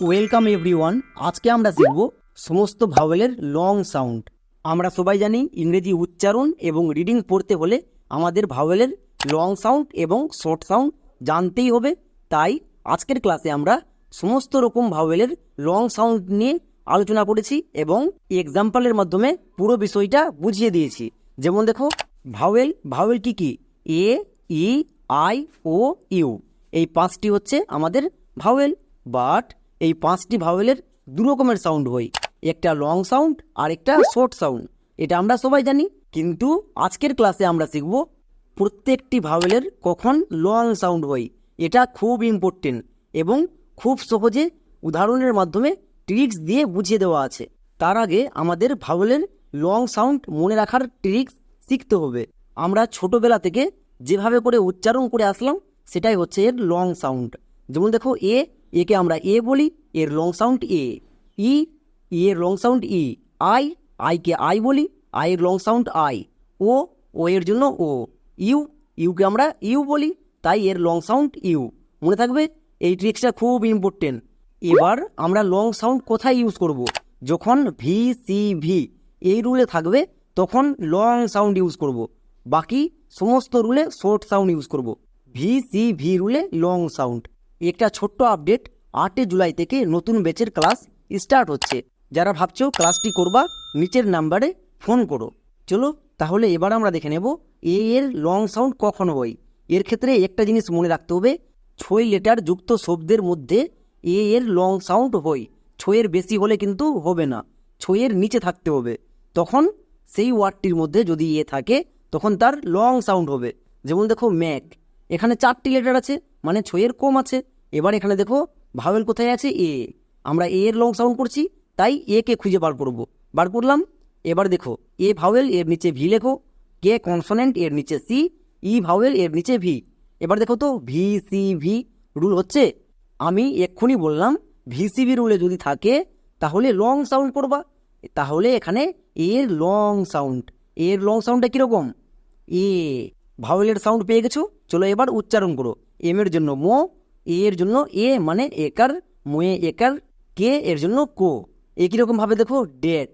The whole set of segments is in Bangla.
ওয়েলকাম এভরিওয়ান আজকে আমরা শিখব সমস্ত ভাওয়েলের লং সাউন্ড আমরা সবাই জানি ইংরেজি উচ্চারণ এবং রিডিং পড়তে হলে আমাদের ভাওয়েলের লং সাউন্ড এবং শর্ট সাউন্ড জানতেই হবে। তাই আজকের ক্লাসে আমরা সমস্ত রকম ভাওয়েলের লং সাউন্ড নিয়ে আলোচনা করেছি এবং এক্সাম্পলের মাধ্যমে পুরো বিষয়টা বুঝিয়ে দিয়েছি। যেমন দেখো ভাওয়েল ভাওয়েল কি? কি এ ই আই ও ইউ এই পাঁচটি হচ্ছে আমাদের ভাওয়েল বাট এই পাঁচটি ভাওয়েলের দু রকমের সাউন্ড হয়। একটা লং সাউন্ড আর একটা শর্ট সাউন্ড এটা আমরা সবাই জানি, কিন্তু আজকের ক্লাসে আমরা শিখব প্রত্যেকটি ভাওয়েলের কখন লং সাউন্ড হয়। এটা খুব ইম্পর্টেন্ট এবং খুব সহজে উদাহরণের মাধ্যমে ট্রিক্স দিয়ে বুঝিয়ে দেওয়া আছে। তার আগে আমাদের ভাওয়েলের লং সাউন্ড মনে রাখার ট্রিক্স শিখতে হবে। আমরা ছোটবেলা থেকে যেভাবে করে উচ্চারণ করে আসলাম, সেটাই হচ্ছে এর লং সাউন্ড যেমন দেখো, এ একে আমরা এ বলি, এর লং সাউন্ড এ। ই এর লং সাউন্ড ই। আই আইকে আই বলি, আই এর long sound I. O O এর জন্য ও। ইউ, ইউকে আমরা ইউ বলি, তাই এর লং সাউন্ড ইউ। মনে থাকবে, এই ট্রিক্সটা খুব ইম্পর্টেন্ট এবার আমরা লং সাউন্ড কোথায় ইউজ করব? যখন ভি সি ভি এই রুলে থাকবে, তখন লং সাউন্ড ইউজ করব। বাকি সমস্ত রুলে শর্ট সাউন্ড ইউজ করব। ভি সি ভি রুলে লং সাউন্ড একটা ছোট্ট আপডেট আটই জুলাই থেকে নতুন ব্যাচের ক্লাস স্টার্ট হচ্ছে। যারা ভাবছ ক্লাসটি করবা, নিচের নাম্বারে ফোন করো। চলো, তাহলে এবার আমরা দেখে নেব এ এর লং সাউন্ড কখন হয়। এর ক্ষেত্রে একটা জিনিস মনে রাখতে হবে, ছয় লেটার যুক্ত শব্দের মধ্যে এ এর লং সাউন্ড হয়। ছয়ের বেশি হলে কিন্তু হবে না, ছয়ের নিচে থাকতে হবে। তখন সেই ওয়ার্ডটির মধ্যে যদি এ থাকে, তখন তার লং সাউন্ড হবে। যেমন দেখো ম্যাক। এখানে চারটি লেটার আছে মানে ছয়ের কম আছে। এবার এখানে দেখো, ভাওয়েল কোথায় আছে? এ। আমরা এ এর লং সাউন্ড করছি, তাই এ কে খুঁজে বার করব। বার করলাম, এবার দেখো, এ ভাওয়েল এর নিচে ভি লেখো, কে কনসোনেন্ট এর নিচে সি, ই ভাওয়েল এর নিচে ভি। এবার দেখো তো, ভি, সি, ভি রুল হচ্ছে? আমি এক্ষুনি বললাম ভিসিবি রুলে যদি থাকে, তাহলে লং সাউন্ড করবা। তাহলে এখানে এর লং সাউন্ড এর লং সাউন্ডটা কীরকম? এ। ভাওয়েলের সাউন্ড পেয়ে গেছো? চলো এবার উচ্চারণ করো। এম এর জন্য মো এ এর জন্য এ মানে একার মোয়ে একার কে এর জন্য কো। একই রকম ভাবে দেখো? ডেট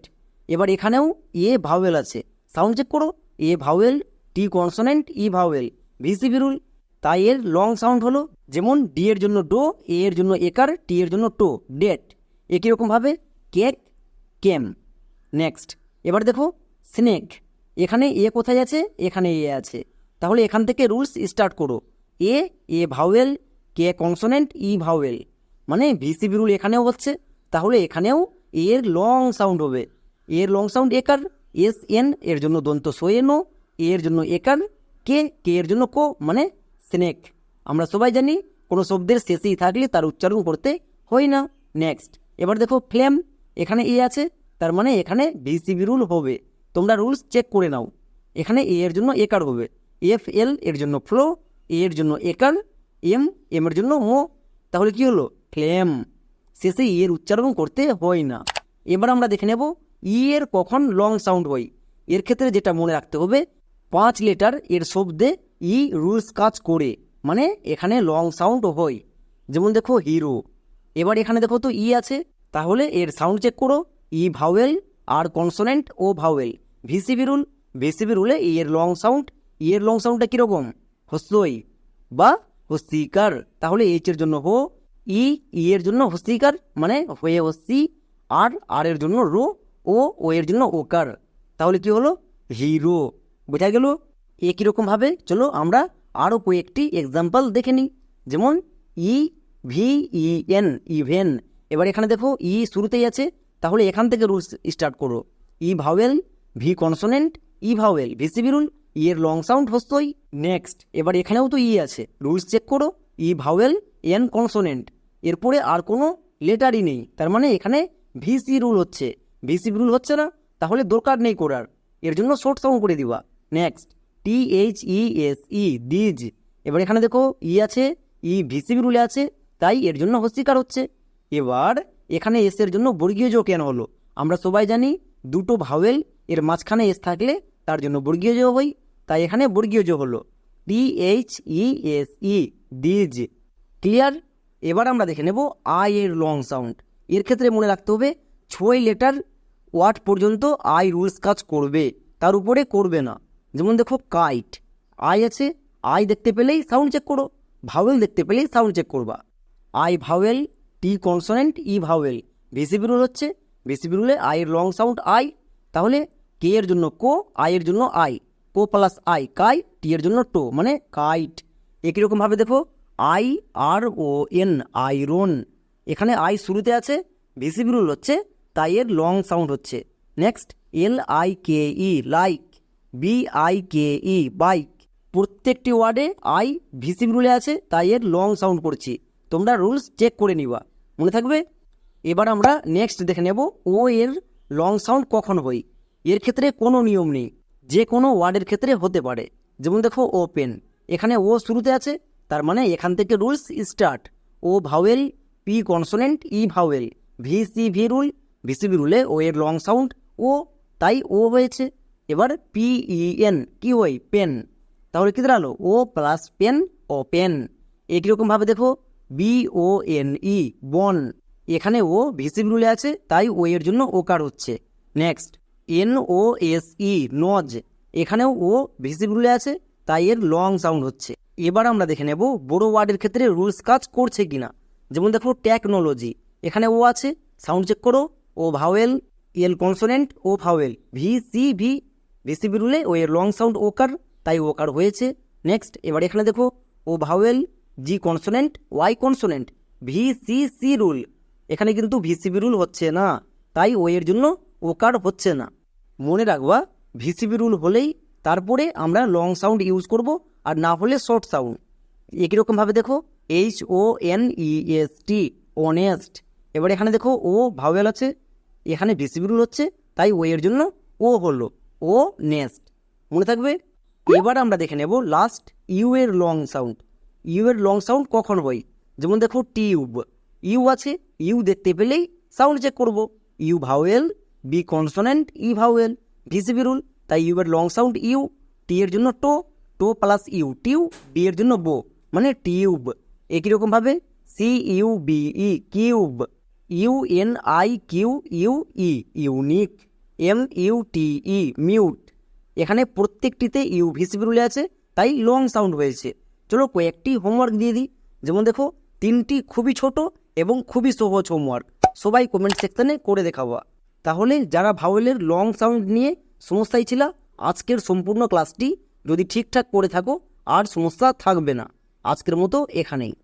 এবার এখানেও এ ভাওয়েল আছে। সাউন্ড চেক করো। A vowel T consonant E vowel VCV rule তাই এর লং সাউন্ড হলো যেমন ডি এর জন্য ডো এ এর জন্য একার টি এর জন্য টো। ডেট একই রকমভাবে কেক কেম নেক্সট এবার দেখো স্নেক এখানে এ কোথায় আছে? এখানে এ আছে। তাহলে এখান থেকে রুলস স্টার্ট করো। A A vowel, K consonant, E vowel. মানে ভিসিবি রুল এখানেও হচ্ছে। তাহলে এখানেও এর লং সাউন্ড হবে। এর লং সাউন্ড একার, এস, এন, এর জন্য দন্ত সোয়েনো, এর জন্য একার, কে কে এর জন্য কো মানে স্নেক। আমরা সবাই জানি, কোনো শব্দের শেষেই থাকলে তার উচ্চারণ করতে হয় না। নেক্সট, এবার দেখো ফ্লেম, এখানে এ আছে। তার মানে এখানে ভিসিবি রুল হবে। তোমরা রুলস চেক করে নাও। এখানে এ এর জন্য একার হবে। এফ এল এর জন্য ফ্লো এ এর জন্য একার, এম এম এর জন্য মো। তাহলে কি হলো? ফ্লেম। শেষে এর উচ্চারণ করতে হয় না। এবার আমরা দেখে নেব ই এর কখন লং সাউন্ড হয়। এর ক্ষেত্রে যেটা মনে রাখতে হবে, পাঁচ লেটার এর শব্দে ই রুলস কাজ করে মানে এখানে লং সাউন্ড হয়। যেমন দেখো, হিরো। এবার এখানে দেখো তো ই আছে, তাহলে এর সাউন্ড চেক করো। E vowel, R consonant O vowel. VCV rule, VCB রুলে ই এর লং সাউন্ড ই এর লং সাউন্ডটা কীরকম? হস্যই বা হস্তিকার। তাহলে এইচ এর জন্য হো, ই ই এর জন্য হস্তিকার মানে হয়ে হস্তি, আর আর এর জন্য রো, ও ও এর জন্য ওকার। তাহলে কি হলো? হিরো। বোঝা গেল? এ কীরকমভাবে চলো আমরা আরও কয়েকটি এক্সাম্পল দেখে নিই। যেমন E, V, E, N, even. এবার এখানে দেখো, ই শুরুতেই আছে। তাহলে এখান থেকে রুলস স্টার্ট করো। E vowel, V consonant, E vowel VCV rule E এর লং সাউন্ড হস্তই নেক্সট এবার এখানেও তো ই আছে। রুলস চেক করো। ই ভাওয়েল এন কনসোনেন্ট এরপরে আর কোনো লেটারই নেই। তার মানে এখানে ভিসি রুল হচ্ছে। ভিসি রুল হচ্ছে না। তাহলে দরকার নেই করার। এর জন্য শর্ট সাউন্ড করে দিবা। Next T H E S E these এবার এখানে দেখো ই আছে ই ভিসিবি রুলে আছে। তাই এর জন্য হস্তিকার হচ্ছে। এবার এখানে এস এর জন্য বর্গীয় যোগ কেন হলো? আমরা সবাই জানি দুটো ভাওয়েল এর মাঝখানে এস থাকলে তার জন্য বর্গীয় যোগ হয়। তাই এখানে বর্গীয় যোগ হলো T H E S E these clear এবার আমরা দেখে নেব আই এর লং সাউন্ড এর ক্ষেত্রে মনে রাখতে হবে ছয় লেটার ওয়ার্ড পর্যন্ত আই রুলস কাজ করবে, তার উপরে করবে না। যেমন দেখো কাইট আই আছে আই দেখতে পেলেই সাউন্ড চেক করো ভাওয়েল দেখতে পেলেই সাউন্ড চেক করবা। I vowel T consonant E vowel VCB rule হচ্ছে ভিসিবি রুলে আই এর লং সাউন্ড আই তাহলে কে এর জন্য কো আই এর জন্য আই কো প্লাস আই, কাই, টি এর জন্য টো মানে কাইট। একই রকমভাবে দেখো, I, R, O, N, iron. এখানে আই শুরুতে আছে ভিসিবি রুল হচ্ছে, তাই এর লং সাউন্ড হচ্ছে। Next, L I K E, like, B I K E, bike. প্রত্যেকটি ওয়ার্ডে আই ভিসিবি রুলে আছে, তাই এর লং সাউন্ড করছি। তোমরা রুলস চেক করে নিবা। মনে থাকবে? এবার আমরা নেক্সট দেখে নেব, ও এর লং সাউন্ড কখন হই এর ক্ষেত্রে কোনো নিয়ম নেই। যে কোনো ওয়ার্ডের ক্ষেত্রে হতে পারে। যেমন দেখো, ওপেন। এখানে ও শুরুতে আছে, তার মানে এখান থেকে rules start. O vowel, P consonant, E vowel. V C V rule VCV রুলে O এর লং সাউন্ড, ও, তাই ও হয়েছে। এবার পি ই এন কি ওই পেন। তাহলে কি দাঁড়াল? O plus pen, open. একই রকমভাবে দেখো? বি ও এন ই বন। এখানে ও ভিসিবি রুলে আছে, তাই ও এর জন্য ওকার হচ্ছে। Next. N O S E, nose. এখানেও ও ভিসিবি রুলে আছে, তাই এর লং সাউন্ড হচ্ছে। এবার আমরা দেখে নেব বড় ওয়ার্ডের ক্ষেত্রে রুলস কাজ করছে কিনা। যেমন দেখো, টেকনোলজি। এখানে ও আছে, সাউন্ড চেক করো। O vowel L consonant, O vowel. V, C, V. VCV রুলে O এর লং সাউন্ড ওকার, তাই ওকার হয়েছে। নেক্সট, এবার এখানে দেখো, O vowel, G consonant, Y consonant. V, C C rule. এখানে কিন্তু ভিসিবি রুল হচ্ছে না, তাই ও এর জন্য ওকার হচ্ছে না। মনে রাখবা ভিসিবি রুল হলেই তারপরে আমরা লং সাউন্ড ইউজ করব আর না হলে শর্ট সাউন্ড একই রকমভাবে দেখো? H O N E S T honest এবার এখানে দেখো ও ভাওয়েল আছে, এখানে ভিসিবি রুল হচ্ছে, তাই ও এর জন্য ও হলো ও নেস্ট মনে থাকবে? এবার আমরা দেখে নেব লাস্ট ইউ এর লং সাউন্ড ইউ এর লং সাউন্ড কখন হয়? যেমন দেখো টিউব ইউ আছে ইউ দেখতে পেলেই সাউন্ড চেক করব। U vowel B consonant E vowel VCV rule তাই ইউ এর লং সাউন্ড ইউ টি এর জন্য টো টো প্লাস ইউ টিউ বি এর জন্য বো মানে টিউব একই রকমভাবে C U B E cube U N I Q U E unique M U T E mute এখানে প্রত্যেকটিতে ইউ ভিসিবি রুলে আছে, তাই লং সাউন্ড হয়েছে চলো কয়েকটি হোমওয়ার্ক দিয়ে দিই, যেমন দেখো, তিনটি খুবই ছোট এবং খুবই সহজ হোমওয়ার্ক সবাই কমেন্ট সেকশনে করে দেখাবা। তাহলে যারা ভাওয়েলের লং সাউন্ড নিয়ে সমস্যাই ছিল, আজকের সম্পূর্ণ ক্লাসটি যদি ঠিকঠাক করে থাকো, আর সমস্যা থাকবে না। আজকের মতো এখানেই।